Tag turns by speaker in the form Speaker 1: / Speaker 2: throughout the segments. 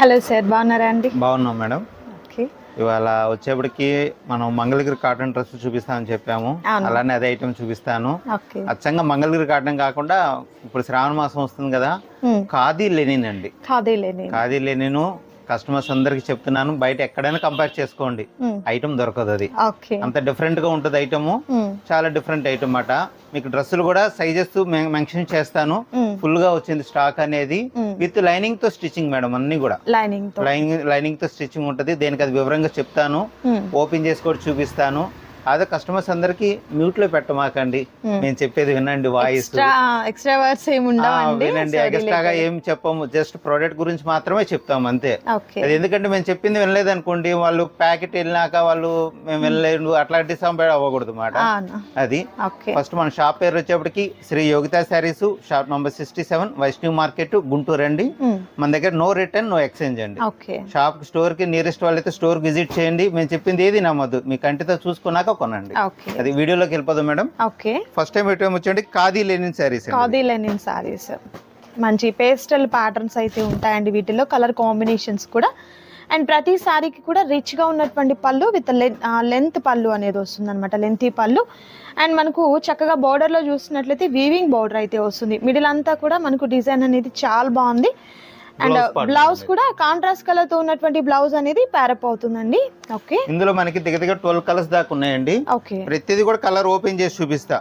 Speaker 1: Hello sir బాగున్నారా అండి?
Speaker 2: బాగున్నాం మేడం. ఇవాళ వచ్చేప్పటికి మనం మంగళగిరి కాటన్ డ్రెస్ చూపిస్తామని చెప్పాము. అలానే అదే ఐటమ్ చూపిస్తాను. అచ్చంగా మంగళగిరి కాటన్ కాకుండా ఇప్పుడు శ్రావణ మాసం వస్తుంది కదా. ఖాదీ లెనిన్ అండి.
Speaker 1: కాదేలేని
Speaker 2: ఖాదీ లెనిన్ కస్టమర్స్ అందరికి చెప్తున్నాను బయట ఎక్కడైనా కంపేర్ చేసుకోండి. ఐటమ్ దొరకదు అది. అంత డిఫరెంట్గా ఉంటుంది ఐటమ్. చాలా డిఫరెంట్ ఐటమ్ అన్నమాట మీకు డ్రెస్సులు కూడా సైజెస్ మెన్షన్ చేస్తాను. ఫుల్గా వచ్చింది స్టాక్ అనేది. విత్ లైనింగ్తో స్టిచ్చింగ్ మేడం అన్ని కూడా.
Speaker 1: లైనింగ్తో.
Speaker 2: లైనింగ్ లైనింగ్తో స్టిచ్చింగ్ ఉంటుంది. దేనికి అది వివరంగా చెప్తాను. ఓపెన్ చేసి కూడా చూపిస్తాను. అదే కస్టమర్స్ అందరికి మ్యూట్లో పెట్టమాకండి.
Speaker 1: Hmm.
Speaker 2: నేను చెప్పేది వినండి వాయిస్
Speaker 1: ఎక్స్ట్రా ఎక్స్ట్రా వర్డ్స్
Speaker 2: వినండి.
Speaker 1: Related.
Speaker 2: ఏం చెప్పము. జస్ట్ ప్రోడక్ట్ గురించి మాత్రమే చెప్తాం అంతే. అది ఎందుకంటే మేము చెప్పింది వినలేదు అనుకోండి వాళ్ళు ప్యాకెట్ వెళ్ళినాక వాళ్ళు మేము వెళ్ళలేదు అట్లా డిసంబర్ అవ్వకూడదు మాట. అది. ఫస్ట్ మన షాప్ పేరు వచ్చేప్పటికి Shri Yogita sarees shop number sixty seven Vaishnav market Guntur అండి.
Speaker 1: మ్మ్.
Speaker 2: మన దగ్గర నో రిటర్న్ నో ఎక్స్చేంజ్ అండి. షాప్ స్టోర్కి నియరెస్ట్ వాళ్ళైతే స్టోర్ విజిట్ చేయండి. మేము చెప్పింది ఏది నమ్మద్దు మీ కంటితో చూసుకున్నాక కొనండి.
Speaker 1: ఓకే.
Speaker 2: అది వీడియోలోకి వెళ్ళిపోదాం madam.
Speaker 1: Okay.
Speaker 2: First time item వచ్చేది ఖాదీ లెనిన్ శారీస్
Speaker 1: కాదీ లెనిన్ సారీస్ మంచి పేస్టల్ ప్యాటర్న్స్ అయితే ఉంటాయండి వీటిలో కలర్ కాంబినేషన్స్ కూడా. అండ్ ప్రతి సారీకి కూడా రిచ్గా ఉన్నటువంటి పళ్ళు విత్ లెంత్ పళ్ళు అనేది వస్తుంది అనమాట లెంతీ పళ్ళు. అండ్ మనకు చక్కగా బార్డర్లో చూసినట్లయితే వీవింగ్ బార్డర్ అయితే వస్తుంది. మిడిల్ అంతా కూడా మనకు డిజైన్ అనేది చాలా బాగుంది. And blouse. కూడా కాంట్రాస్ట్ కలర్తో ఉన్నటువంటి బ్లౌజ్ అనేది ప్యారప్ అవుతుందండి. ఓకే
Speaker 2: ఇందులో మనకి దగ్గర దగ్గర ట్వెల్వ్ కలర్స్ దాకా ఉన్నాయండి.
Speaker 1: ఓకే
Speaker 2: ప్రతిదీ కూడా కలర్ ఓపెన్ చేసి చూపిస్తా.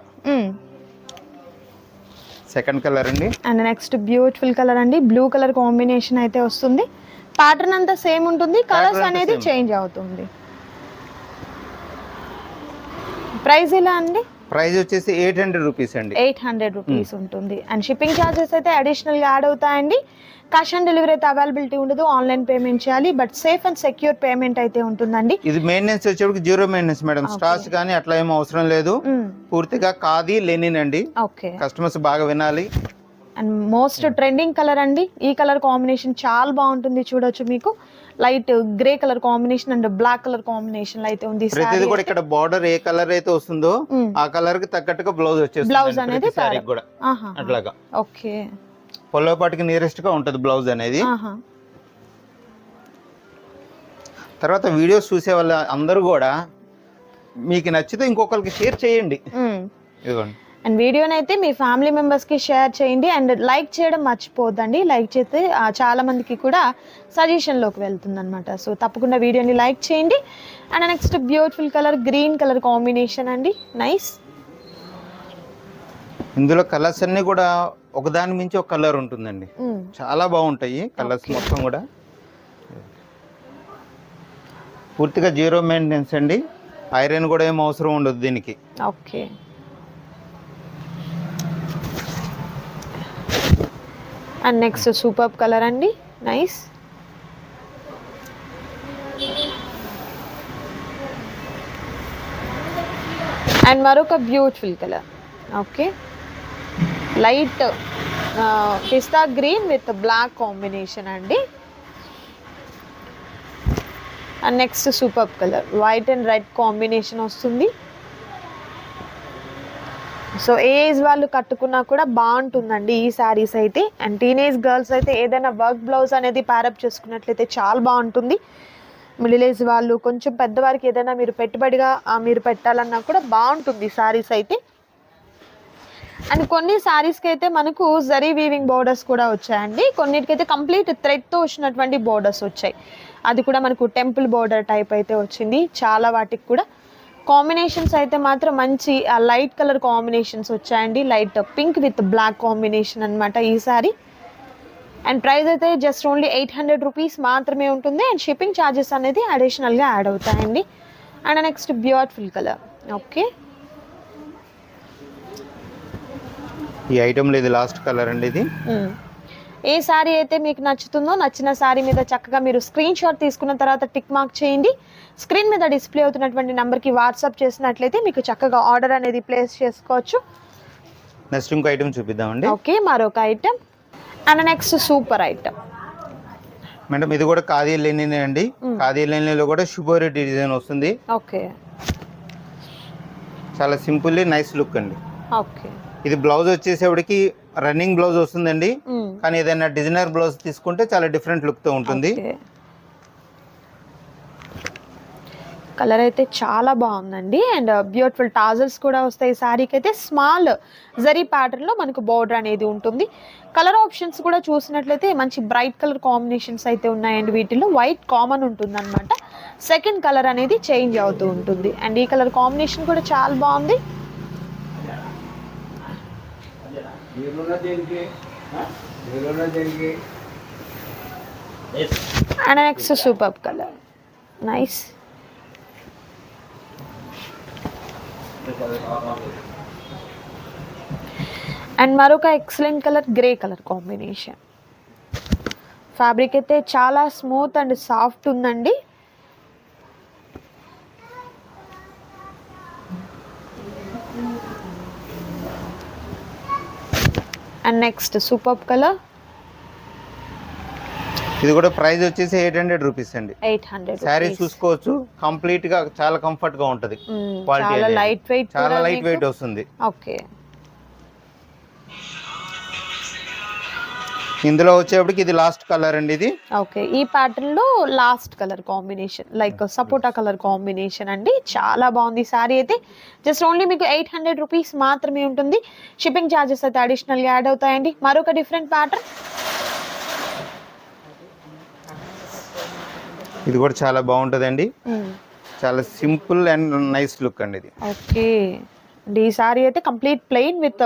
Speaker 2: సెకండ్ కలర్ అండి.
Speaker 1: అండ్ నెక్స్ట్ బ్యూటిఫుల్ కలర్ అండి. బ్లూ కలర్ కాంబినేషన్ అయితే వస్తుంది. ప్యాటర్న్ అంతా సేమ్ ఉంటుంది. కలర్స్ అనేది. చేంజ్ అవుతుంది. ప్రైస్ ఎలా అండి?
Speaker 2: ప్రైస్ వచ్చేసి ఎయిట్ హండ్రెడ్ రూపీస్ అండి.
Speaker 1: ఎయిట్ హండ్రెడ్ రూపీస్ ఉంటుంది. అండ్ షిప్పింగ్ ఛార్జెస్ అయితే అడిషనల్గా యాడ్ అవుతాయండి. క్యాష్ ఆన్ డెలివరీ అయితే అవైలబిలిటీ ఉండదు. ఆన్లైన్ పేమెంట్ చేయాలి. But safe and secure payment అయితే ఉంటుందండి.
Speaker 2: ఇది మెయింటెనెన్స్ వచ్చేప్పటికి జీరో మెయింటెనెన్స్ మేడం. స్టార్చ్ కానీ అట్లా ఏం అవసరం లేదు. పూర్తిగా ఖాదీ లెనిన్ అండి.
Speaker 1: ఓకే
Speaker 2: కస్టమర్స్ బాగా వినాలి.
Speaker 1: అండ్ మోస్ట్ ట్రెండింగ్ కలర్ అండి ఈ కలర్ కాంబినేషన్ చాలా బాగుంటుంది చూడొచ్చు మీకు light grey colour combination and black colour combination అయితే ఉంది
Speaker 2: ప్రతిదీ కూడా ఇక్కడ బార్డర్ ఏ కలర్ అయితే వస్తుందో
Speaker 1: మ్మ్.
Speaker 2: ఆ కలర్కి తగ్గట్టుగా బ్లౌజ్ వచ్చేస్తుంది
Speaker 1: Blouse అనేది
Speaker 2: సారీ. కూడా. అట్లాగా
Speaker 1: ఓకే
Speaker 2: పొల్లపాటికి నియరెస్ట్గా ఉంటది బ్లౌజ్ అనేది. తర్వాత వీడియోస్ చూసే వాళ్ళ అందరూ కూడా మీకు నచ్చితే ఇంకొకరికి షేర్ చేయండి
Speaker 1: మ్మ్.
Speaker 2: ఇదిగోండి
Speaker 1: అండ్ వీడియోని అయితే మీ ఫ్యామిలీ మెంబర్స్కి షేర్ చేయండి. అండ్ లైక్ చేయడం మర్చిపోద్దండి. లైక్ చేస్తే ఆ, చాలా మందికి కూడా సజెషన్లోకి వెళ్తుంది అనమాట సో తప్పకుండా వీడియోని లైక్ చేయండి. And next beautiful colour green colour combination అండి. నైస్
Speaker 2: ఇందులో కలర్స్ అన్ని కూడా ఒకదాని మించి ఒక కలర్ ఉంటుందండి. చాలా బాగుంటాయి కలర్స్ మొత్తం కూడా. పూర్తిగా జీరో మెయింటెనెన్స్ అండి. ఐరన్ కూడా ఏం అవసరం ఉండదు దీనికి.
Speaker 1: Okay and next super colour అండి. నైస్. అండ్ మరొక beautiful colour. Okay. Light pista green with black combination అండి. And next super colour. White and red combination వస్తుంది. సో ఏజ్ వాళ్ళు కట్టుకున్నా కూడా బాగుంటుందండి ఈ శారీస్ అయితే. అండ్ టీనేజ్ గర్ల్స్ అయితే ఏదైనా వర్క్ బ్లౌజ్ అనేది ప్యారప్ చేసుకున్నట్లయితే చాలా బాగుంటుంది. మిడిల్ ఏజ్ వాళ్ళు కొంచెం పెద్దవారికి ఏదైనా మీరు పెట్టుబడిగా మీరు పెట్టాలన్నా కూడా బాగుంటుంది శారీస్ అయితే. అండ్ కొన్ని శారీస్కి అయితే మనకు జరీ వీవింగ్ బోర్డర్స్ కూడా వచ్చాయండి. కొన్నిటికైతే కంప్లీట్ థ్రెడ్తో వచ్చినటువంటి బోర్డర్స్ వచ్చాయి. అది కూడా మనకు టెంపుల్ బోర్డర్ టైప్ అయితే వచ్చింది. చాలా వాటికి కూడా కాంబినేషన్స్ అయితే మాత్రం మంచి లైట్ కలర్ కాంబినేషన్స్ వచ్చాయండి. Light pink with black combination అన్నమాట ఈ సారీ. అండ్ ప్రైస్ అయితే just only eight hundred rupees మాత్రమే ఉంటుంది. అండ్ షిప్పింగ్ ఛార్జెస్ అనేది అడిషనల్గా యాడ్ అవుతాయండి. And next beautiful colour. Okay.
Speaker 2: ఈ ఐటెంలో ఇది లాస్ట్ కలర్ అండి ఇది.
Speaker 1: ఏ శారీ అయితే మీకు నచ్చుతుందో నచ్చిన శారీ మీద చక్కగా మీరు స్క్రీన్ షాట్ తీసుకున్న తర్వాత టిక్ మార్క్ చేయండి. స్క్రీన్ మీద డిస్ప్లే అవుతున్నటువంటి నెంబర్కి వాట్సాప్ చేసినట్లయితే మీకు చక్కగా ఆర్డర్ అనేది ప్లేస్ చేసుకోవచ్చు.
Speaker 2: నెక్స్ట్ ఇంకో ఐటమ్ చూపిద్దామండి.
Speaker 1: ఓకే మరొక item and next super item
Speaker 2: madam ఇది కూడా ఖాదీ లెనిన్ అండి. ఖాదీ లెనిన్లో కూడా శుభోరి డిజైన్ వస్తుంది.
Speaker 1: ఓకే
Speaker 2: చాలా సింపుల్లీ నైస్ లుక్ అండి.
Speaker 1: ఓకే
Speaker 2: ఇది బ్లౌజ్ వచ్చేసేపటికి రన్నింగ్ బ్లౌజ్ వస్తుందండి. కానీ ఏదైనా డిజైనర్ బ్లౌజ్ తీసుకుంటే చాలా డిఫరెంట్ లుక్తో ఉంటుంది
Speaker 1: కలర్ అయితే చాలా బాగుందండి. అండ్ బ్యూటిఫుల్ టాజల్స్ కూడా వస్తాయి. శారీకి అయితే స్మాల్ జరీ ప్యాటర్న్లో మనకు బోర్డర్ అనేది ఉంటుంది. కలర్ ఆప్షన్స్ కూడా చూసినట్లయితే మంచి బ్రైట్ కలర్ కాంబినేషన్స్ అయితే ఉన్నాయండి వీటిలో వైట్ కామన్ ఉంటుంది సెకండ్ కలర్ అనేది చేంజ్ అవుతూ ఉంటుంది. అండ్ ఈ కలర్ కాంబినేషన్ కూడా చాలా బాగుంది. And next super colour nice and మరొక excellent colour grey colour combination fabric అయితే చాలా స్మూత్ అండ్ సాఫ్ట్ ఉందండి. అండ్ నెక్స్ట్ సూపర్ కలర్
Speaker 2: ఇది కూడా ప్రైస్ వచ్చేసి ఎయిట్ హండ్రెడ్ రూపీస్ అండి.
Speaker 1: ఎయిట్ హండ్రెడ్
Speaker 2: శారీ చూసుకోవచ్చు. కంప్లీట్గా చాలా కంఫర్ట్గా ఉంటది. అనేది.
Speaker 1: లైట్ వెయిట్
Speaker 2: చాలా లైట్ వెయిట్ వస్తుంది.
Speaker 1: ఓకే
Speaker 2: ఇందులో వచ్చేప్పటికి ఇది లాస్ట్ కలర్ అండి ఇది.
Speaker 1: ఓకే ఈ ప్యాటర్న్లో లాస్ట్ కలర్ కాంబినేషన్ లైక్ సపోటా కలర్ కాంబినేషన్ అండి. చాలా బాగుంది. సారీ అయితే జస్ట్ ఓన్లీ మీకు ఎయిట్ హండ్రెడ్ రూపీస్ మాత్రమే ఉంటుంది. షిప్పింగ్ ఛార్జెస్ అయితే అడిషనల్గా యాడ్ అవుతాయండి. మరొక డిఫరెంట్ ప్యాటర్న్
Speaker 2: ఇది కూడా చాలా బాగుంటదండి. చాలా సింపుల్ అండ్ నైస్ లుక్ అండి ఇది.
Speaker 1: ఓకే అండ్ ఈ సారీ అయితే కంప్లీట్ ప్లెయిన్ విత్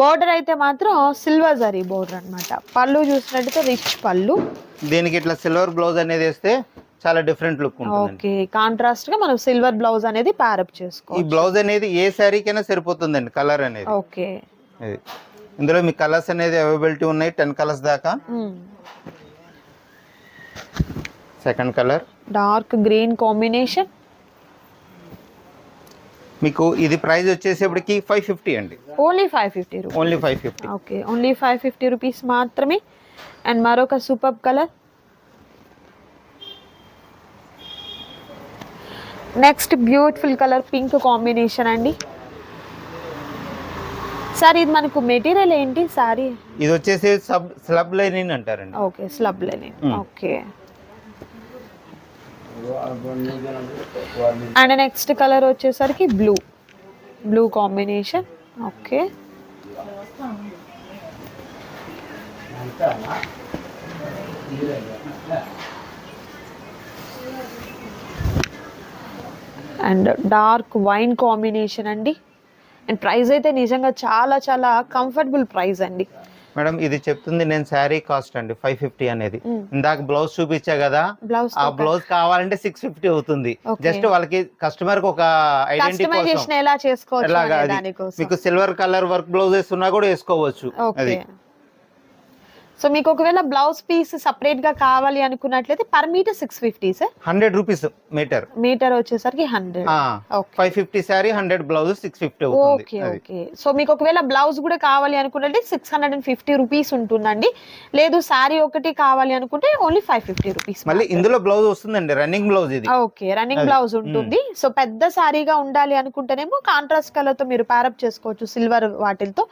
Speaker 1: బోర్డర్ అయితే మాత్రం సిల్వర్ జరీ బోర్డర్ అన్నమాట. పళ్ళు చూసినట్టయితే రిచ్ పళ్ళు.
Speaker 2: దీనికి ఇట్లా సిల్వర్ బ్లౌజ్ అనేది వేస్తే చాలా డిఫరెంట్ లుక్ ఉంటుంది
Speaker 1: ఓకే కాంట్రాస్ట్గా మనం సిల్వర్ బ్లౌజ్ అనేది ప్యారప్
Speaker 2: ఈ
Speaker 1: చేసుకో
Speaker 2: బ్లౌజ్ అనేది ఏ శారీకైనా సరిపోతుందండి కలర్ అనేది.
Speaker 1: ఓకే.
Speaker 2: ఇది. ఇందులో మీ కలర్స్ అనేది అవైలబిలిటీ ఉన్నాయి టెన్ కలర్స్ దాకా. Second colour
Speaker 1: dark green combination
Speaker 2: మీకు ఇది ప్రైస్ వచ్చేసేపటికి ఫైవ్ ఫిఫ్టీ అండి.
Speaker 1: Only five fifty rupees
Speaker 2: only five fifty
Speaker 1: okay only five fifty rupees మాత్రమే. అండ్ మరొక super colour next beautiful colour pink combination అండి. Sir ఇది మనకు మెటీరియల్ ఏంటి? సారీ
Speaker 2: ఇది వచ్చేసి సబ్ స్లబ్ లైనింగ్ అంటారండి.
Speaker 1: Okay slub linen
Speaker 2: Hmm.
Speaker 1: Okay and next colour వచ్చేసరికి blue blue combination okay and dark wine combination అండి. అండ్ ప్రైస్ అయితే నిజంగా చాలా చాలా కంఫర్టబుల్ ప్రైస్ అండి.
Speaker 2: మేడం ఇది చెప్తుంది నేను శారీ కాస్ట్ అండి ఫైవ్ ఫిఫ్టీ అనేది. ఇందాక బ్లౌజ్ చూపించా కదా ఆ బ్లౌజ్ కావాలంటే సిక్స్ ఫిఫ్టీ అవుతుంది. జస్ట్ వాళ్ళకి కస్టమర్కి ఒక ఐడెంటిటీ మీకు సిల్వర్ కలర్ వర్క్ బ్లౌజెస్ ఉన్నా కూడా వేసుకోవచ్చు. అది.
Speaker 1: సో మీకు ఒకవేళ బ్లౌజ్ పీస్ సపరేట్గా కావాలి అనుకున్నట్లయితే per metre six fifty sir
Speaker 2: hundred rupees metre.
Speaker 1: Metre వచ్చేసరికి hundred
Speaker 2: five fifty sari hundred blouse six fifty
Speaker 1: okay. Okay so మీకు ఒకవేళ బ్లౌజ్ కూడా కావాలి అనుకుంటే six hundred and fifty rupees ఉంటుందండి. లేదు శారీ ఒకటి కావాలి అనుకుంటే ఓన్లీ ఫైవ్ ఫిఫ్టీ రూపీస్
Speaker 2: మళ్ళీ ఇందులో బ్లౌజ్ వస్తుందండి రన్నింగ్ బ్లౌజ్ ఇది.
Speaker 1: Okay running. బ్లౌజ్ ఉంటుంది. సో పెద్ద శారీగా ఉండాలి అనుకుంటేనేమో కాంట్రాస్ట్ కలర్తో మీరు ప్యారప్ చేసుకోవచ్చు సిల్వర్ వాటిలతో.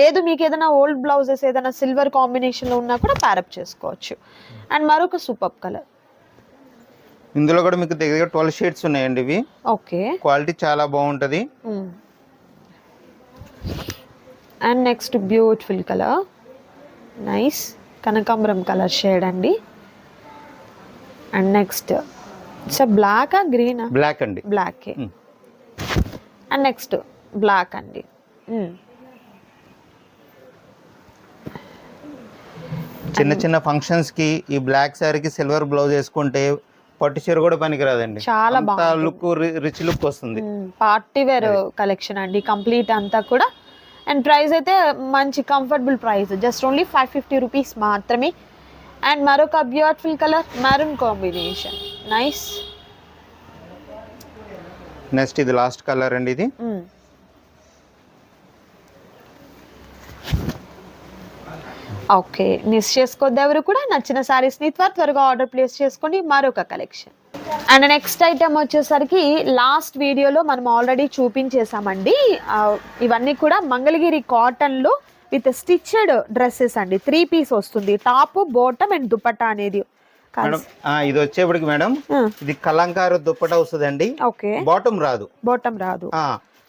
Speaker 1: లేదు మీకు ఏదైనా ఓల్డ్ బ్లౌజెస్ ఏదైనా సిల్వర్ కాంబినేషన్లో ఉన్నా కూడా ప్యారప్ చేసుకోవచ్చు. అండ్ మరొక సూపర్ కలర్
Speaker 2: ఇందులో కూడా మీకు దగ్గర ట్వెల్వ్ షేడ్స్ ఉన్నాయండి ఇవి.
Speaker 1: ఓకే.
Speaker 2: క్వాలిటీ చాలా బాగుంటది.
Speaker 1: And next beautiful colour nice కనకాంబరం కలర్ షేడ్ అండి. అండ్ నెక్స్ట్ సో బ్లాకా గ్రీనా
Speaker 2: బ్లాక్ అండి.
Speaker 1: Black
Speaker 2: Hmm.
Speaker 1: And next black అండి.
Speaker 2: చిన్న చిన్న ఫంక్షన్స్కి ఈ బ్లాక్ శారీకి సిల్వర్ బ్లౌజ్ వేసుకుంటే పట్టు చీర కూడా పనికిరాదండి.
Speaker 1: చాలా బాగుంటుంది.
Speaker 2: లుక్ రిచ్ లుక్ వస్తుంది.
Speaker 1: పార్టీ వేర్ కలెక్షన్ అండి కంప్లీట్ అంతా కూడా. అండ్ ప్రైస్ అయితే మంచి comfortable price just only five fifty rupees మాత్రమే. అండ్ మరొక beautiful colour maroon combination nice
Speaker 2: next ఇది లాస్ట్ కలర్ అండి ఇది.
Speaker 1: ఓకే మిస్ చేసుకోవద్దు ఎవరు కూడా. నచ్చిన శారీస్ని త్వర త్వరగా ఆర్డర్ ప్లేస్ చేసుకోండి. మరొక కలెక్షన్ అండ్ నెక్స్ట్ ఐటమ్ వచ్చేసరికి లాస్ట్ వీడియోలో మనం ఆల్రెడీ చూపించేసామండి ఇవన్నీ కూడా మంగళగిరి కాటన్లో విత్ స్టిచ్డ్ డ్రెస్సెస్ అండి. త్రీ పీస్ వస్తుంది. టాప్ బాటమ్ అండ్ దుపట్టా అనేది.
Speaker 2: మేడం ఇది వచ్చేప్పటికి మేడం ఇది కలంకారు దుప్పట వస్తుందండి.
Speaker 1: ఓకే.
Speaker 2: బాటమ్ రాదు.
Speaker 1: బాటమ్ రాదు.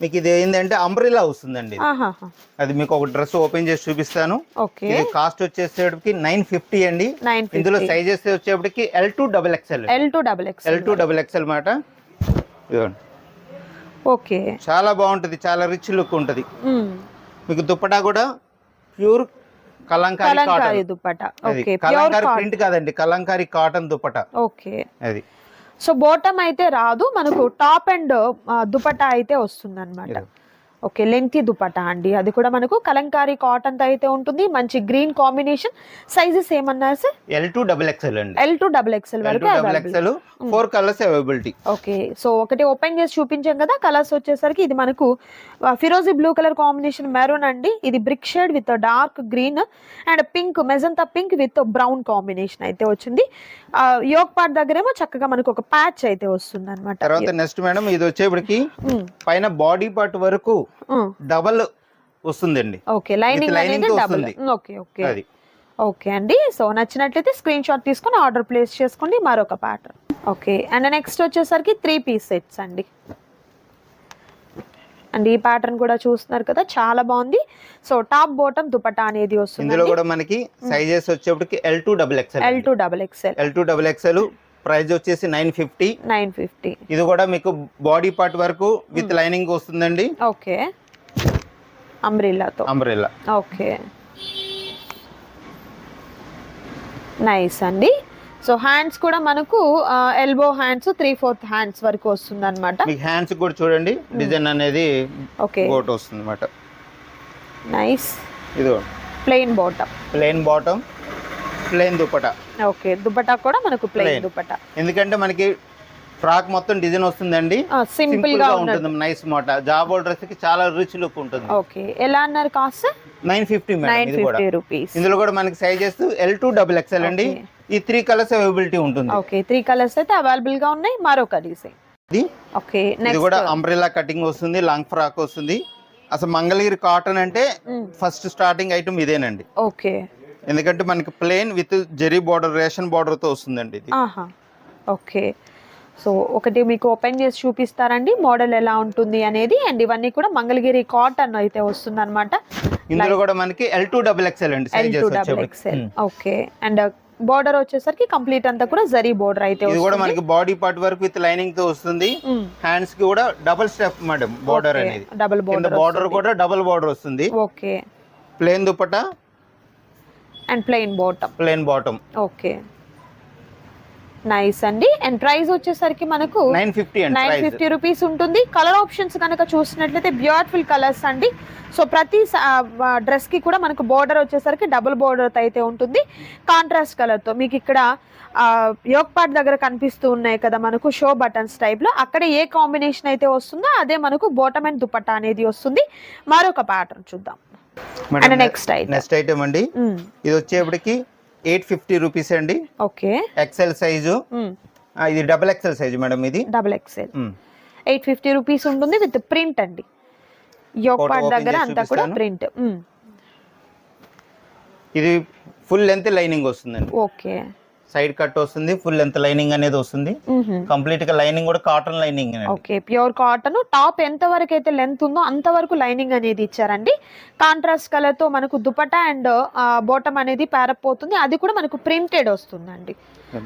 Speaker 2: మీకు ఇది ఏంటంటే అంబ్రిలా వస్తుందండి అది మీకు ఒక డ్రెస్ ఓపెన్ చేసి చూపిస్తాను. ఇది కాస్ట్ వచ్చేసేపటికి నైన్ ఫిఫ్టీ అండి. ఇందులో సైజెస్ వచ్చేప్పటికి L to double XL
Speaker 1: L to double X
Speaker 2: L to double XL మాట.
Speaker 1: ఓకే.
Speaker 2: చాలా బాగుంటుంది చాలా రిచ్ లుక్ ఉంటుంది. మీకు దుప్పటా కూడా pure kalamkari cotton.
Speaker 1: Pure
Speaker 2: kalamkari print కాదండి కలంకారీ కాటన్ దుప్పట.
Speaker 1: ఓకే.
Speaker 2: అది.
Speaker 1: సో బాటమ్ అయితే రాదు. మనకు టాప్ అండ్ uh, దుపట్టా అయితే వస్తుంది అనమాట ఓకే లెంతీ దుపట్టా అండి. అది కూడా మనకు కలంకారీ కాటన్తో అయితే ఉంటుంది. మంచి గ్రీన్ కాంబినేషన్. సైజెస్ ఏమన్నారు sir?
Speaker 2: L to double XL అండి.
Speaker 1: L to double XL
Speaker 2: L
Speaker 1: వరకు
Speaker 2: double. XL four colours availability
Speaker 1: okay so ఒకటి ఓపెన్ చేసి చూపించాం కదా కలర్స్ వచ్చేసరికి ఇది మనకు ఫిరోజీ బ్లూ కలర్ కాంబినేషన్ మెరూన్ అండి. ఇది brick shade with dark green and pink magenta pink with brown combination అయితే వచ్చింది. యోగ్ పార్ట్ దగ్గరేమో చక్కగా మనకు ఒక ప్యాచ్ అయితే వస్తుంది అనమాట
Speaker 2: తర్వాత నెక్స్ట్ మేడం ఇది వచ్చేప్పటికి పైన బాడీ పార్ట్ వరకు డబల్ వస్తుందండి.
Speaker 1: Okay lining double.
Speaker 2: వస్తుంది.
Speaker 1: Okay okay.
Speaker 2: అది.
Speaker 1: ఓకే అండి. సో నచ్చినట్లయితే స్క్రీన్ షాట్ తీసుకొని ఆర్డర్ ప్లేస్ చేసుకోండి. మరొక ప్యాటర్న్. ఓకే అండ్ నెక్స్ట్ వచ్చేసరికి త్రీ పీస్ సెట్స్ అండి. అండ్ ఈ ప్యాటర్న్ కూడా చూస్తున్నారు కదా చాలా బాగుంది. సో టాప్ బాటమ్ దుపట్టా అనేది వస్తుంది
Speaker 2: ఇందులో కూడా మనకి సైజెస్ వచ్చేప్పటికి L to double
Speaker 1: L
Speaker 2: XL
Speaker 1: to double XL
Speaker 2: L to double XL price వచ్చేసి నైన్ ఫిఫ్టీ.
Speaker 1: Nine fifty.
Speaker 2: ఇది కూడా మీకు బాడీ పార్ట్ వరకు విత్ లైనింగ్ వస్తుందండి.
Speaker 1: ఓకే. అంబ్రిల్లాతో.
Speaker 2: అంబ్రెల్లా.
Speaker 1: ఓకే. నైస్ అండి. సో హ్యాండ్స్ కూడా మనకు elbow hands three fourth hands వరకు వస్తుంది అనమాట
Speaker 2: మీకు హ్యాండ్స్ కూడా చూడండి. డిజైన్ అనేది
Speaker 1: ఓకే.
Speaker 2: గోట్ వస్తుంది అనమాట
Speaker 1: నైస్.
Speaker 2: ఇది
Speaker 1: plain bottom.
Speaker 2: Plain bottom. Plain dupatta
Speaker 1: okay dupatta కూడా మనకు ప్లెయిన్. దుపట్టా
Speaker 2: ఎందుకంటే మనకి ఫ్రాక్ మొత్తం డిజైన్ వస్తుందండి.
Speaker 1: సింపుల్గా
Speaker 2: ఉంటుంది నైస్ మాట. జాబ్ డ్రెస్కి చాలా రిచ్ లుక్ ఉంటుంది.
Speaker 1: ఓకే ఎలా అన్నారు cost?
Speaker 2: Nine fifty madam
Speaker 1: nine
Speaker 2: ఇది కూడా.
Speaker 1: Fifty rupees.
Speaker 2: ఇందులో కూడా మనకి sizes L to double XL అండి. ఈ త్రీ కలర్స్ అవైలబిలిటీ ఉంటుంది.
Speaker 1: ఓకే త్రీ కలర్స్ అయితే అవైలబుల్గా ఉన్నాయి మరొక డిజైన్
Speaker 2: ఇది?
Speaker 1: ఓకే
Speaker 2: ఇది కూడా అంబ్రెల్లా కటింగ్ వస్తుంది లాంగ్ ఫ్రాక్ వస్తుంది. అసలు మంగళగిరి కాటన్ అంటే ఫస్ట్ స్టార్టింగ్ ఐటమ్ ఇదేనండి.
Speaker 1: ఓకే.
Speaker 2: ఎందుకంటే మనకి ప్లెయిన్ విత్ జెరీ బార్డర్ రేషన్ బార్డర్తో వస్తుందండి ఇది.
Speaker 1: ఆహా ఓకే. సో ఒకటి మీకు ఓపెన్ చేసి చూపిస్తారండి మోడల్ ఎలా ఉంటుంది అనేది. అండ్ ఇవన్నీ కూడా మంగళగిరి కాటన్ అయితే వస్తుంది అనమాట
Speaker 2: ఇందులో కూడా మనకి ఎల్ టూ డబుల్ ఎక్స్ఎల్ అండి
Speaker 1: L to
Speaker 2: sizes
Speaker 1: double XL
Speaker 2: వచ్చేప్పటికి
Speaker 1: ఓకే. అండ్ బోర్డర్ వచ్చేసరికి కంప్లీట్ అంతా కూడా జరీ బోర్డర్ అయితే
Speaker 2: ఇది కూడా మనకి బాడీ పార్ట్ వరకు విత్ లైనింగ్తో వస్తుంది. హ్యాండ్స్కి కూడా డబుల్ స్టెప్ మేడం బార్డర్ అనేది.
Speaker 1: డబుల్ బోర్డర్
Speaker 2: బార్డర్ కూడా డబుల్ బార్డర్ వస్తుంది.
Speaker 1: Okay.
Speaker 2: Plain dupatta
Speaker 1: and plain bottom
Speaker 2: plain bottom
Speaker 1: okay nice అండి. అండ్ ప్రైస్ వచ్చేసరికి మనకు
Speaker 2: nine fifty
Speaker 1: nine fifty rupees ఉంటుంది. కలర్ ఆప్షన్స్ కనుక చూసినట్లయితే బ్యూటిఫుల్ కలర్స్ అండి. సో ప్రతి డ్రెస్కి కూడా మనకు బోర్డర్ వచ్చేసరికి డబుల్ బోర్డర్ అయితే ఉంటుంది. కాంట్రాస్ట్ కలర్తో. మీకు ఇక్కడ యోగ్ పార్ట్ దగ్గర కనిపిస్తూ ఉన్నాయి కదా మనకు షో బటన్స్ టైప్లో. అక్కడ ఏ కాంబినేషన్ అయితే వస్తుందో అదే మనకు బోటమ్ అండ్ దుపట్టా అనేది వస్తుంది. మరొక ప్యాటర్న్ చూద్దాం. నెక్స్ట్ ఐటమ్
Speaker 2: నెక్స్ట్ ఐటమ్ అండి. ఇది వచ్చేప్పటికి ఎయిట్ ఫిఫ్టీ రూపీస్ అండి.
Speaker 1: ఓకే
Speaker 2: ఎక్సెల్ సైజు ఇది డబుల్ ఎక్సెల్ సైజు మేడం ఇది.
Speaker 1: డబుల్ ఎక్స్ఎల్
Speaker 2: మ్మ్.
Speaker 1: ఎయిట్ ఫిఫ్టీ రూపీస్ ఉంటుంది విత్ ప్రింట్ అండి. పార్ట్ దగ్గర అంతా కూడా. ప్రింట్.
Speaker 2: ఇది ఫుల్ లెంత్ లైనింగ్ వస్తుందండి.
Speaker 1: ఓకే
Speaker 2: సైడ్ కట్ వస్తుంది ఫుల్ లెంత్ లైనింగ్ అనేది వస్తుంది. కంప్లీట్గా లైనింగ్ కూడా cotton lining
Speaker 1: okay pure cotton top ఎంత వరకు అయితే లెంత్ ఉందో అంతవరకు లైనింగ్ అనేది ఇచ్చారండి. కాంట్రాస్ట్ కలర్తో మనకు దుపట్టా అండ్ బోటమ్ అనేది ప్యారప్ పోతుంది అది కూడా మనకు ప్రింటెడ్ వస్తుందండి.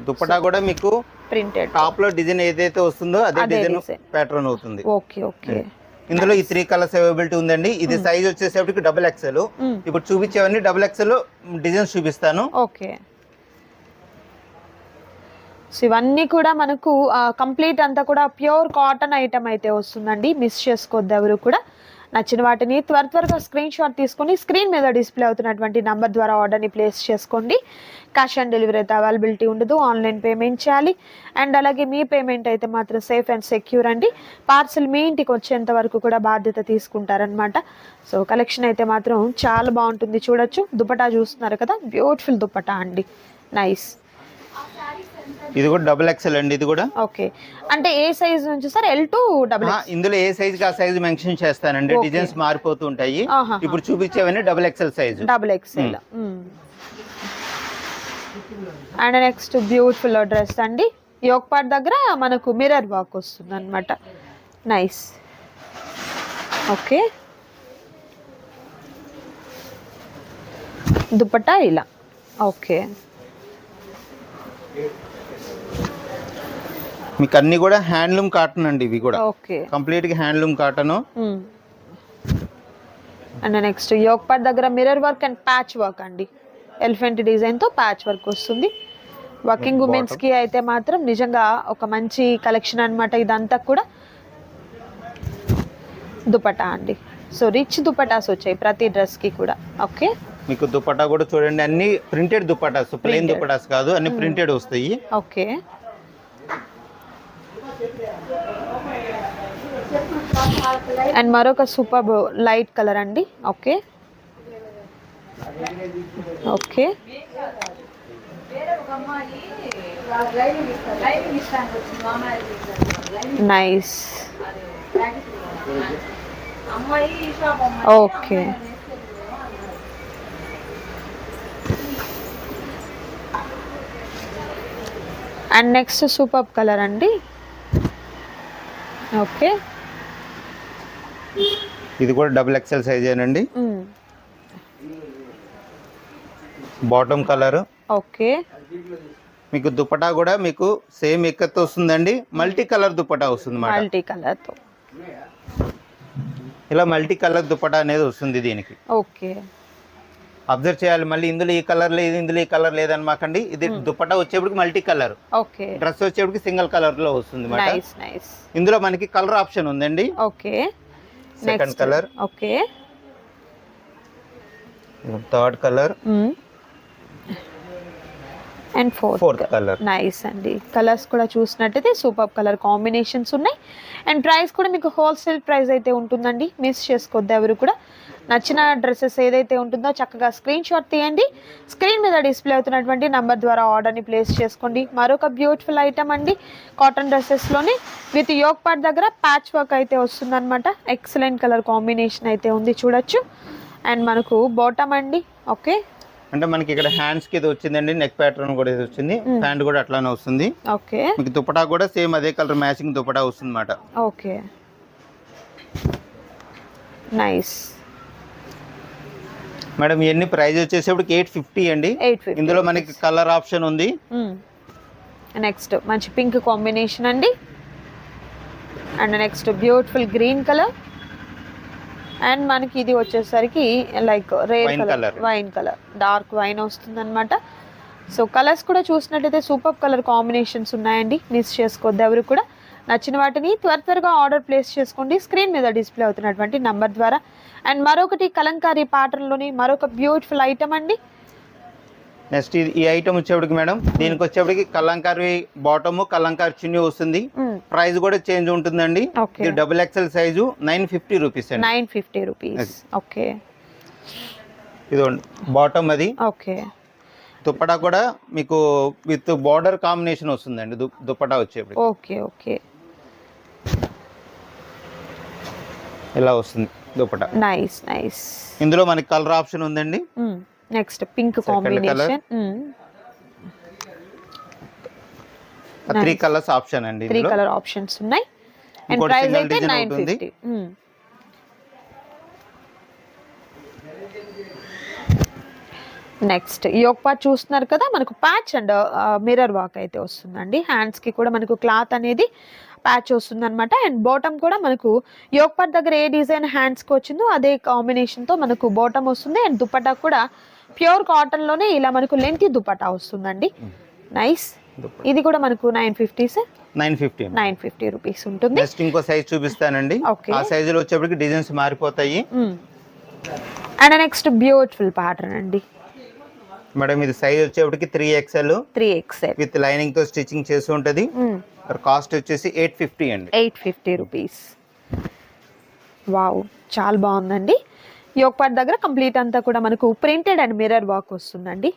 Speaker 2: దుపట్టా కూడా మీకు
Speaker 1: ప్రింటెడ్
Speaker 2: టాప్లో డిజైన్ ఏదైతే వస్తుందో అదే డిజైన్. ప్యాటర్న్ అవుతుంది.
Speaker 1: Okay okay.
Speaker 2: ఇందులో ఈ త్రీ కలర్స్ అవైలబిలిటీ ఉందండి. ఇది సైజ్ వచ్చేసరికి డబుల్ ఎక్సెల్ ఇప్పుడు చూపించేవన్నీ డబుల్ ఎక్సెల్ డిజైన్స్ చూపిస్తాను.
Speaker 1: ఓకే. సో ఇవన్నీ కూడా మనకు కంప్లీట్ అంతా కూడా ప్యూర్ కాటన్ ఐటమ్ అయితే వస్తుందండి. మిస్ చేసుకోవద్దు ఎవరు కూడా. నచ్చిన వాటిని త్వర త్వరగా స్క్రీన్ షాట్ తీసుకొని స్క్రీన్ మీద డిస్ప్లే అవుతున్నటువంటి నంబర్ ద్వారా ఆర్డర్ని ప్లేస్ చేసుకోండి. క్యాష్ ఆన్ డెలివరీ అయితే అవైలబిలిటీ ఉండదు. ఆన్లైన్ పేమెంట్ చేయాలి. అండ్ అలాగే మీ పేమెంట్ అయితే మాత్రం సేఫ్ అండ్ సెక్యూర్ అండి. పార్సల్ మీ ఇంటికి వచ్చేంత వరకు కూడా బాధ్యత తీసుకుంటారనమాట సో కలెక్షన్ అయితే మాత్రం చాలా బాగుంటుంది. చూడొచ్చు. దుపటా చూస్తున్నారు కదా? బ్యూటిఫుల్ దుపటా అండి. నైస్
Speaker 2: ఇది కూడా డబుల్ ఎక్సెల్ అండి ఇది కూడా.
Speaker 1: ఓకే. అంటే ఏ సైజ్ నుంచి? సార్ ఎల్ టు డబుల్
Speaker 2: ఇందులో ఏ సైజ్కి ఆ సైజ్ మెన్షన్ చేస్తానండి. డిజైన్స్ మారిపోతూ ఉంటాయి. ఇప్పుడు చూపించేవన్నీ double XL size
Speaker 1: double XL and next beautiful dress అండి. యోగ్ పార్ట్ దగ్గర మనకు మిర్రర్ వర్క్ వస్తుంది అనమాట నైస్ ఓకే. దుపట్టా ఇలా. ఓకే.
Speaker 2: మీకు అన్ని కూడా హ్యాండ్లూమ్ కాటన్ అండి ఇవి కూడా.
Speaker 1: ఓకే.
Speaker 2: కంప్లీట్గా handloom cotton.
Speaker 1: And next yoke part దగ్గర mirror work and patch work అండి. ఎలిఫెంట్ డిజైన్తో ప్యాచ్ వర్క్ వస్తుంది. Working
Speaker 2: Bottom.
Speaker 1: ఉమెన్స్కి అయితే మాత్రం నిజంగా ఒక మంచి కలెక్షన్ అన్నమాట ఇదంతా కూడా. దుపటా అండి. సో రిచ్ దుపటాస్ వచ్చాయి ప్రతి డ్రెస్కి కూడా. ఓకే
Speaker 2: మీకు దుపట్టా కూడా చూడండి అన్ని ప్రింటెడ్ దుపటాస్ ప్లెయిన్. దుపటాస్ కాదు అన్ని ప్రింటెడ్ వస్తాయి.
Speaker 1: ఓకే అండ్ మరొక సూపర్ లైట్ కలర్ అండి. Okay. Okay. Nice. Okay. And next super colour అండి. ఓకే.
Speaker 2: ఇది కూడా డబుల్ ఎక్సెల్ సైజ్ ఏనండి. Bottom colour.
Speaker 1: ఓకే.
Speaker 2: మీకు దుపటా కూడా మీకు సేమ్ ఎక్కత్ వస్తుందండి. మల్టీ కలర్ దుపటా వస్తుంది
Speaker 1: మల్టీ కలర్తో.
Speaker 2: ఇలా మల్టీ కలర్ దుపటా అనేది వస్తుంది దీనికి.
Speaker 1: ఓకే.
Speaker 2: అబ్జర్వ్ చేయాలి. మళ్ళీ ఇందులో ఈ కలర్ లేదు ఇందులో ఈ కలర్ లేదని మాకండి. ఇది దుపట్టా వచ్చేప్పటికి మల్టీ కలర్.
Speaker 1: ఓకే.
Speaker 2: డ్రెస్ వచ్చేప్పటికి సింగిల్ కలర్లో వస్తుంది ఇందులో మనకి కలర్ ఆప్షన్ ఉందండి.
Speaker 1: Okay.
Speaker 2: Second colour.
Speaker 1: Okay.
Speaker 2: Third colour.
Speaker 1: And fourth
Speaker 2: fourth colour.
Speaker 1: Nice అండి. కలర్స్ కూడా చూసినట్టయితే సూపర్ కలర్ కాంబినేషన్స్ ఉన్నాయి. అండ్ ప్రైస్ కూడా మీకు హోల్సేల్ ప్రైస్ అయితే ఉంటుందండి. మిస్ చేసుకోవద్దు ఎవరు కూడా. నచ్చిన డ్రెస్సెస్ ఏదైతే ఉంటుందో చక్కగా స్క్రీన్ షాట్ తీయండి. స్క్రీన్ మీద డిస్ప్లే అవుతున్నటువంటి నంబర్ ద్వారా ఆర్డర్ని ప్లేస్ చేసుకోండి. మరొక బ్యూటిఫుల్ ఐటమ్ అండి. కాటన్ డ్రెస్సెస్లోనే విత్ యోగ్ పార్ట్ దగ్గర ప్యాచ్ వర్క్ అయితే వస్తుందన్నమాట. ఎక్సలెంట్ కలర్ కాంబినేషన్ అయితే ఉంది చూడొచ్చు. అండ్ మనకు బాటమ్ అండి. ఓకే
Speaker 2: అంటే మనకి ఇక్కడ హ్యాండ్స్కి ఇది వచ్చిందండి. నెక్ ప్యాటర్న్ కూడా ఇది వచ్చింది. హ్యాండ్ కూడా అట్లానే వస్తుంది.
Speaker 1: ఓకే
Speaker 2: మీకు దుపటా కూడా సేమ్ అదే కలర్ మ్యాచింగ్ దుపటా వస్తుంది అన్నమాట
Speaker 1: ఓకే నైస్
Speaker 2: మేడం ఇవన్నీ ప్రైస్ వచ్చేసేప్పటికి ఎయిట్ ఫిఫ్టీ అండి. ఇందులో మనకి కలర్ ఆప్షన్ ఉంది.
Speaker 1: నెక్స్ట్ మంచి పింక్ కాంబినేషన్ అండి. And next beautiful green colour. And మనకి ఇది వచ్చేసరికి like rare colour. Wine colour. Dark wine వస్తుంది అనమాట సో కలర్స్ కూడా చూసినట్టయితే సూపర్ కలర్ కాంబినేషన్స్ ఉన్నాయండి. మిస్ చేసుకోవద్దు ఎవరు కూడా. నచ్చిన వాటిని త్వర త్వరగా ఆర్డర్ ప్లేస్ చేసుకోండి. స్క్రీన్ మీద డిస్ప్లే అవుతున్నటువంటి నంబర్ ద్వారా. అండ్ మరొకటి కలంకారీ ప్యాటర్న్లోని మరొక బ్యూటిఫుల్ ఐటమ్ అండి.
Speaker 2: నెక్స్ట్ ఈ ఐటమ్ వచ్చేప్పటికి మేడం దీనికి వచ్చేప్పటికి కలంకారీ బాటమ్ కలంకారీ చున్నీ వస్తుంది. ప్రైస్ కూడా చేంజ్ ఉంటుందండి. Double XL size nine fifty rupees అండి.
Speaker 1: నైన్ ఫిఫ్టీ రూపీస్ ఓకే
Speaker 2: ఇది బాటమ్ అది.
Speaker 1: ఓకే
Speaker 2: దుప్పటా కూడా మీకు విత్ బార్డర్ కాంబినేషన్ వస్తుందండి. దుప్పటా వచ్చేప్పటికి.
Speaker 1: ఓకే ఓకే
Speaker 2: ఇలా వస్తుంది దుప్పటా
Speaker 1: నైస్ నైస్
Speaker 2: ఇందులో మనకి కలర్ ఆప్షన్ ఉందండి.
Speaker 1: Next pink. Combination
Speaker 2: three. Colours option అండి
Speaker 1: త్రీ కలర్ ఆప్షన్స్ ఉన్నాయి. అండ్ ప్రైస్ అయితే
Speaker 2: design
Speaker 1: నైన్
Speaker 2: ఉంటుంది.
Speaker 1: ఫిఫ్టీ నెక్స్ట్ ఈ ఒక పార్ట్ చూస్తున్నారు కదా మనకు ప్యాచ్ అండ్ మిర్రర్ వాక్ అయితే వస్తుందండి. హ్యాండ్స్కి కూడా మనకు క్లాత్ అనేది ప్యాచ్ వస్తుంది అనమాట అండ్ బాటమ్ కూడా మనకు యోగ్ పార్ట్ దగ్గర ఏ డిజైన్ హ్యాండ్స్కి వచ్చిందో అదే కాంబినేషన్తో మనకు బాటమ్ వస్తుంది. అండ్ దుపట్టా కూడా ప్యూర్ కాటన్లోనే ఇలా మనకు లెంతి దుపట్టా వస్తుందండి. నైస్. ఇది కూడా మనకు nine fifty sir
Speaker 2: nine fifty
Speaker 1: nine fifty rupees ఉంటుంది.
Speaker 2: నెక్స్ట్ ఇంకో సైజ్ చూపిస్తానండి. ఆ సైజులో వచ్చేప్పటికి డిజైన్స్ మారిపోతాయి.
Speaker 1: అండ్ నెక్స్ట్ బ్యూటిఫుల్ ప్యాటర్న్ అండి.
Speaker 2: మేడం ఇది సైజ్ వచ్చేప్పటికి three XL
Speaker 1: three XL
Speaker 2: with లైనింగ్తో stitching చేసి ఉంటుంది. కాస్ట్ వచ్చేసి ఎయిట్ ఫిఫ్టీ అండి.
Speaker 1: ఎయిట్ ఫిఫ్టీ రూపీస్ వావ్ చాలా బాగుందండి. యోగ్ పార్ట్ దగ్గర కంప్లీట్ అంతా కూడా మనకు ప్రింటెడ్ అండ్ మిర్రర్ వర్క్ వస్తుందండి.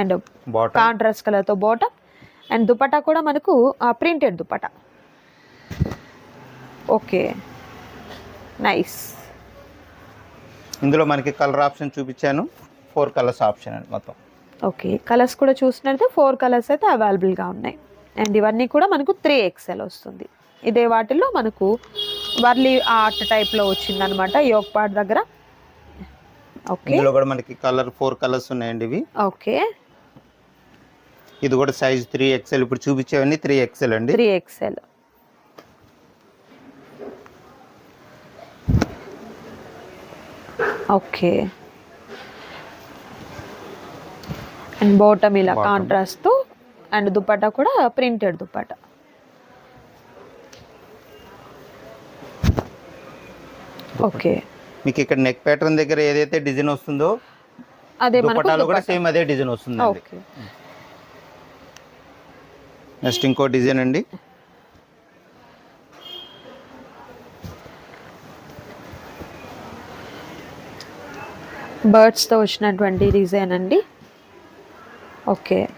Speaker 1: అండ్ కాంట్రాస్ట్ కలర్తో బాటమ్ అండ్ దుపట్టా కూడా మనకు ప్రింటెడ్ దుపట్టా. ఓకే నైస్
Speaker 2: ఇందులో మనకి కలర్ ఆప్షన్ చూపించాను. ఫోర్ కలర్స్ ఆప్షన్ అండి మొత్తం.
Speaker 1: ఓకే కలర్స్ కూడా చూసినట్లయితే ఫోర్ కలర్స్ అయితే అవైలబుల్గా ఉన్నాయి. అండ్ ఇవన్నీ కూడా మనకు త్రీ ఎక్స్ఎల్ వస్తుంది. ఇదే వాటిల్లో మనకు వర్లీ ఆర్ట్ టైప్లో వచ్చిందనమాట యోగ్ పార్ట్ దగ్గర. ఓకే.
Speaker 2: ఇందులో కూడా మనకి కలర్ ఫోర్ కలర్స్ ఉన్నాయండి ఇవి.
Speaker 1: ఓకే.
Speaker 2: ఇది కూడా సైజ్ త్రీ ఎక్స్ఎల్ ఇప్పుడు చూపించేవన్నీ త్రీ ఎక్స్ఎల్ అండి.
Speaker 1: Three XL. Okay. And bottom ఇలా. కాంట్రాస్ట్ అండ్ దుపట్టా కూడా ప్రింటెడ్ దుపట్టా. ఓకే.
Speaker 2: మీకు ఇక్కడ నెక్ ప్యాటర్న్ దగ్గర ఏదైతే డిజైన్ వస్తుందో
Speaker 1: అదే
Speaker 2: దుపట్టాలో కూడా. సేమ్ అదే డిజైన్ వస్తుంది
Speaker 1: ఓకే.
Speaker 2: నెక్స్ట్ ఇంకో డిజైన్ అండి.
Speaker 1: బర్డ్స్తో వచ్చినటువంటి డిజైన్ అండి. ఓకే.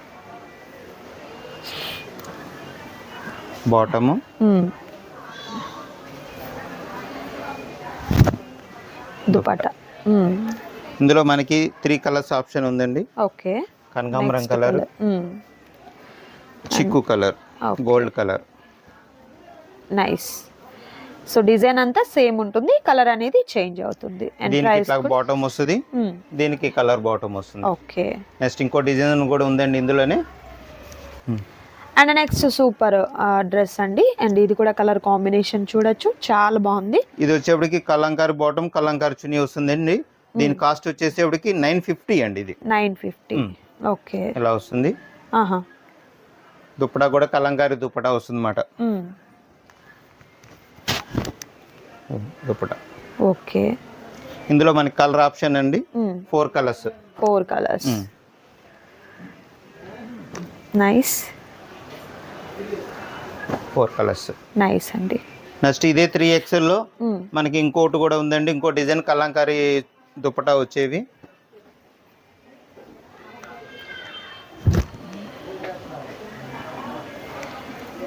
Speaker 2: బాటము.
Speaker 1: దుపట్టా. మ్మ్.
Speaker 2: ఇందులో మనకి త్రీ కలర్స్ ఆప్షన్ ఉందండి.
Speaker 1: ఓకే.
Speaker 2: కనకాంబరం కలర్. చిక్కు colour. Gold colour.
Speaker 1: Nice. So design అంతా సేమ్ ఉంటుంది కలర్ అనేది చేంజ్ అవుతుంది.
Speaker 2: బాటమ్ వస్తుంది. దీనికి కలర్ బాటమ్ వస్తుంది.
Speaker 1: ఓకే
Speaker 2: నెక్స్ట్ ఇంకో డిజైన్ కూడా ఉందండి ఇందులోనే.
Speaker 1: అండ్ నెక్స్ట్ సూపర్ డ్రెస్ అండి. అండ్ ఇది కూడా కలర్ కాంబినేషన్ చూడొచ్చు. చాలా బాగుంది.
Speaker 2: ఇది వచ్చేప్పటికి కలంకారీ బాటమ్ కలంకారీ చున్నీ వస్తుందండి. దీని కాస్ట్ వచ్చేసేప్పటికి నైన్ ఫిఫ్టీ అండి ఇది.
Speaker 1: Nine fifty. ఓకే
Speaker 2: ఇలా వస్తుంది? దుప్పటా కూడా కలంకారీ దుప్పటా వస్తుంది అన్నమాట దుప్పటా
Speaker 1: ఓకే.
Speaker 2: ఇందులో మనకి కలర్ ఆప్షన్ అండి. Four colours.
Speaker 1: Four colours. Nice.
Speaker 2: Four colours.
Speaker 1: Nice అండి.
Speaker 2: నెక్స్ట్ ఇదే త్రీ ఎక్స్ఎల్లో. మనకి ఇంకోటి కూడా ఉందండి. ఇంకో డిజైన్ కలంకారీ దుప్పటా వచ్చేవి.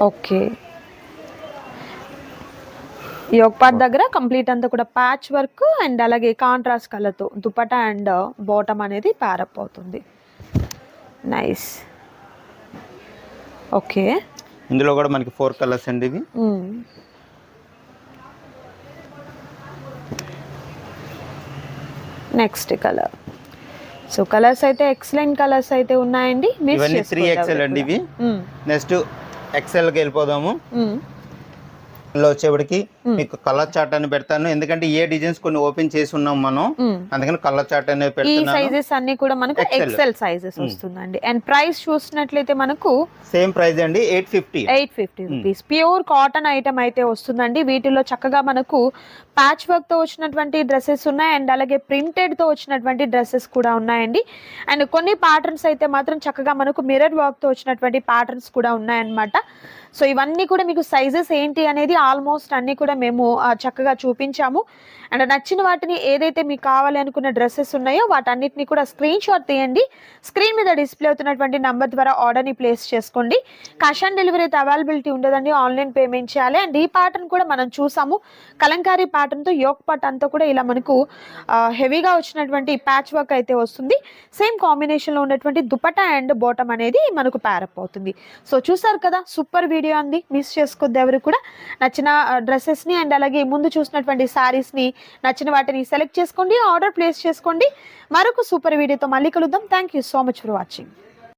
Speaker 1: ఓకే. ఈ ఒక పార్ట్ దగ్గర కంప్లీట్ అంతా కూడా ప్యాచ్ వర్క్ అండ్ అలాగే కాంట్రాస్ట్ కలర్తో దుపట్టా అండ్ బాటమ్ అనేది ప్యారప్ అవుతుంది. నైస్ ఓకే
Speaker 2: ఇందులో కూడా మనకి ఫోర్ కలర్స్ అండి ఇవి.
Speaker 1: నెక్స్ట్ కలర్ సో కలర్స్ అయితే ఎక్సలెంట్ కలర్స్ అయితే ఉన్నాయండి.
Speaker 2: ఇవన్నీ త్రీ
Speaker 1: ఎవరు
Speaker 2: అండి. ఇవి. నెక్స్ట్ ఎక్స్ఎల్కి వెళ్ళిపోదాము.
Speaker 1: మ్మ్.
Speaker 2: ఇందులో వచ్చేప్పటికి మీకు కలర్ చార్ట్ అని పెడతాను. ఎందుకంటే ఏ డిజైన్స్ కొన్ని ఓపెన్ చేసి ఉన్నాం మనం. అందుకని కలర్ చార్ట్ అనేది పెడుతున్నాను.
Speaker 1: సైజెస్ అన్ని కూడా మనకు. ఎక్సెల్ సైజెస్ వస్తుందండి. అండ్ ప్రైస్ చూసినట్లయితే మనకు
Speaker 2: సేమ్ ప్రైస్ అండి eight fifty
Speaker 1: eight fifty rupees pure cotton item అయితే వస్తుందండి. వీటిలో చక్కగా మనకు ప్యాచ్ వర్క్తో వచ్చినటువంటి డ్రెస్సెస్ ఉన్నాయి. అండ్ అలాగే ప్రింటెడ్తో వచ్చినటువంటి డ్రెస్సెస్ కూడా ఉన్నాయండి. అండ్ కొన్ని ప్యాటర్న్స్ అయితే మాత్రం చక్కగా మనకు మిర్రర్ వర్క్తో వచ్చినటువంటి ప్యాటర్న్స్ కూడా ఉన్నాయన్నమాట. సో ఇవన్నీ కూడా మీకు సైజెస్ ఏంటి అనేది ఆల్మోస్ట్ అన్ని కూడా మేము ఆ, చక్కగా చూపించాము. అండ్ నచ్చిన వాటిని ఏదైతే మీకు కావాలి అనుకున్న డ్రెస్సెస్ ఉన్నాయో వాటన్నిటిని కూడా స్క్రీన్ షాట్ తీయండి. స్క్రీన్ మీద డిస్ప్లే అవుతున్నటువంటి నంబర్ ద్వారా ఆర్డర్ని ప్లేస్ చేసుకోండి. క్యాష్ ఆన్ డెలివరీ అయితే అవైలబిలిటీ ఉండదండి. ఆన్లైన్ పేమెంట్ చేయాలి. అండ్ ఈ ప్యాటర్న్ కూడా మనం చూసాము. కలంకారీ ప్యాటర్న్తో యోక్ పాట్ అంతా కూడా ఇలా మనకు హెవీగా వచ్చినటువంటి ప్యాచ్ వర్క్ అయితే వస్తుంది. సేమ్ కాంబినేషన్లో ఉన్నటువంటి దుపటా అండ్ బాటమ్ అనేది మనకు ప్యారప్ అవుతుంది. సో చూసారు కదా సూపర్ వీడియో అంది మిస్ చేసుకోద్ది ఎవరు కూడా. నచ్చిన డ్రెస్సెస్ని అండ్ అలాగే ముందు చూసినటువంటి శారీస్ని నచ్చిన వాటిని సెలెక్ట్ చేసుకోండి ఆర్డర్ ప్లేస్ చేసుకోండి. మరొక సూపర్ వీడియోతో మళ్ళీ కలుద్దాం. Thank you so much for watching